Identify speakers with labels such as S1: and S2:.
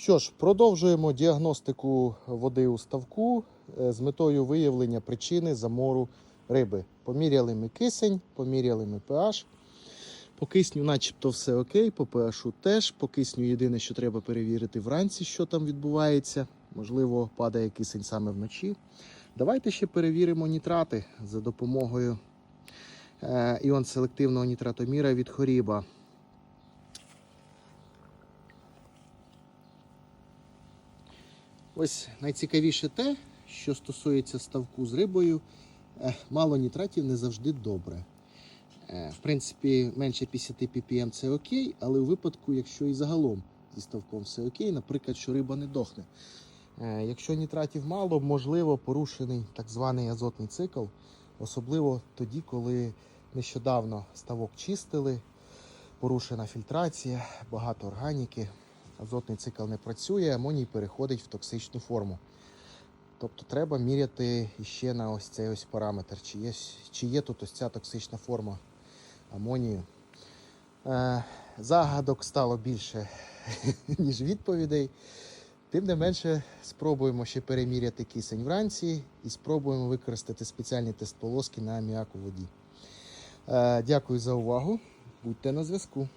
S1: Що ж, продовжуємо діагностику води у ставку е, з метою виявлення причини замору риби. Поміряли ми кисень, поміряли ми pH. По кисню, начебто, все окей, по pH теж. По кисню єдине, що треба перевірити вранці, що там відбувається. Можливо, падає кисень саме вночі. Давайте ще перевіримо нітрати за допомогою е, іон селективного нітратоміра від Хоріба. Ось найцікавіше те, що стосується ставку з рибою, е, мало нітратів не завжди добре. Е, В принципі, менше 50 ppm це окей, але у випадку, якщо і загалом зі ставком все окей, наприклад, що риба не дохне. Е, Якщо нітратів мало, можливо порушений так званий азотний цикл, особливо тоді, коли нещодавно ставок чистили, порушена фільтрація, багато органіки, азотний цикл не працює, амоній переходить в токсичну форму. Тобто треба міряти іще на ось цей ось параметр, чи є, чи є тут ось ця токсична форма амонію. Е, загадок стало більше, ніж відповідей. Тим не менше, спробуємо ще переміряти кисень вранці і спробуємо використати спеціальні тест полоски на аміак у воді. Е, дякую за увагу. Будьте на зв'язку.